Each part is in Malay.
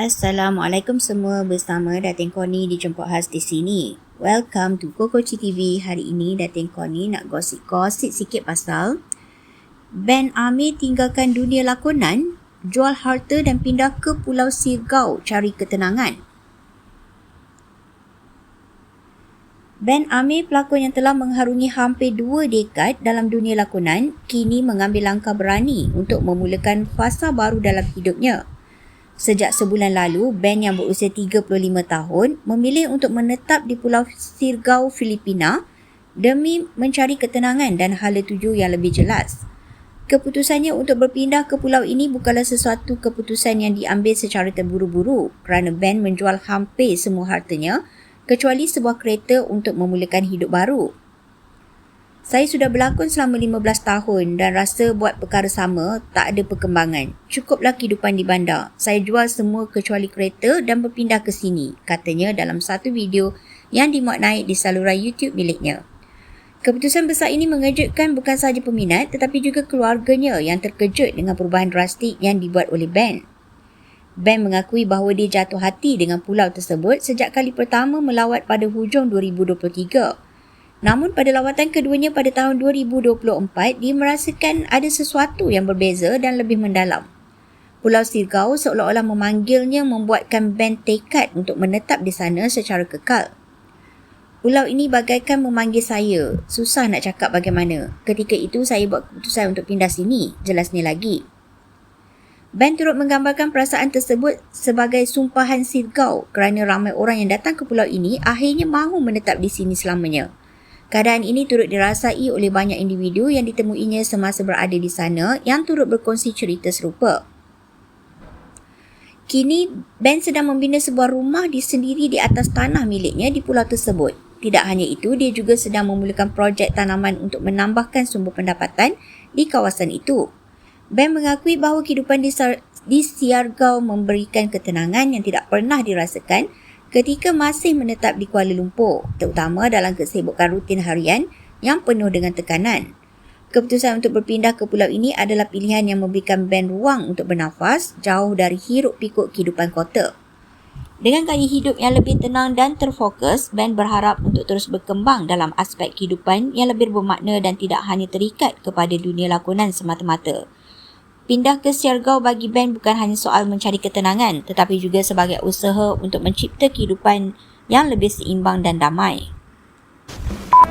Assalamualaikum semua bersama Datin Koni dijemput khas di sini. Welcome to Koko TV. Hari ini Datin Koni nak gosip-gosip sikit pasal Ben Amir tinggalkan dunia lakonan, jual harta dan pindah ke Pulau Sirgau cari ketenangan. Ben Amir, pelakon yang telah mengharungi hampir dua dekad dalam dunia lakonan, kini mengambil langkah berani untuk memulakan fasa baru dalam hidupnya. Sejak sebulan lalu, Ben yang berusia 35 tahun memilih untuk menetap di Pulau Sirgau, Filipina demi mencari ketenangan dan hala tuju yang lebih jelas. Keputusannya untuk berpindah ke pulau ini bukanlah sesuatu keputusan yang diambil secara terburu-buru kerana Ben menjual hampir semua hartanya kecuali sebuah kereta untuk memulakan hidup baru. Saya sudah berlakon selama 15 tahun dan rasa buat perkara sama tak ada perkembangan. Cukuplah kehidupan di bandar. Saya jual semua kecuali kereta dan berpindah ke sini, katanya dalam satu video yang dimuat naik di saluran YouTube miliknya. Keputusan besar ini mengejutkan bukan sahaja peminat tetapi juga keluarganya yang terkejut dengan perubahan drastik yang dibuat oleh Ben. Ben mengakui bahawa dia jatuh hati dengan pulau tersebut sejak kali pertama melawat pada hujung 2023. Namun pada lawatan keduanya pada tahun 2024, dia merasakan ada sesuatu yang berbeza dan lebih mendalam. Pulau Sirgau seolah-olah memanggilnya membuatkan Ben tekad untuk menetap di sana secara kekal. Pulau ini bagaikan memanggil saya. Susah nak cakap bagaimana. Ketika itu saya buat keputusan untuk pindah sini. Jelasnya lagi. Ben turut menggambarkan perasaan tersebut sebagai sumpahan sirgau kerana ramai orang yang datang ke pulau ini akhirnya mahu menetap di sini selamanya. Keadaan ini turut dirasai oleh banyak individu yang ditemuinya semasa berada di sana yang turut berkongsi cerita serupa. Kini, Ben sedang membina sebuah rumah di sendiri di atas tanah miliknya di pulau tersebut. Tidak hanya itu, dia juga sedang memulakan projek tanaman untuk menambahkan sumber pendapatan di kawasan itu. Ben mengakui bahawa kehidupan di, Sar- di Siargau memberikan ketenangan yang tidak pernah dirasakan ketika masih menetap di Kuala Lumpur, terutama dalam kesibukan rutin harian yang penuh dengan tekanan. Keputusan untuk berpindah ke pulau ini adalah pilihan yang memberikan Ben ruang untuk bernafas jauh dari hiruk pikuk kehidupan kota. Dengan gaya hidup yang lebih tenang dan terfokus, Ben berharap untuk terus berkembang dalam aspek kehidupan yang lebih bermakna dan tidak hanya terikat kepada dunia lakonan semata-mata. Pindah ke Siargau bagi Ben bukan hanya soal mencari ketenangan tetapi juga sebagai usaha untuk mencipta kehidupan yang lebih seimbang dan damai.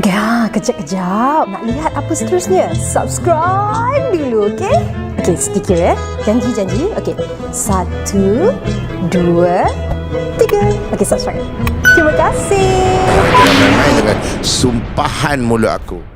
Ya, kejap-kejap. Nak lihat apa seterusnya? Subscribe dulu, okey? Okey, sedikit ya. Janji-janji. Okey. Satu, dua, tiga. Okey, subscribe. Terima kasih. Dengan sumpahan mulut aku.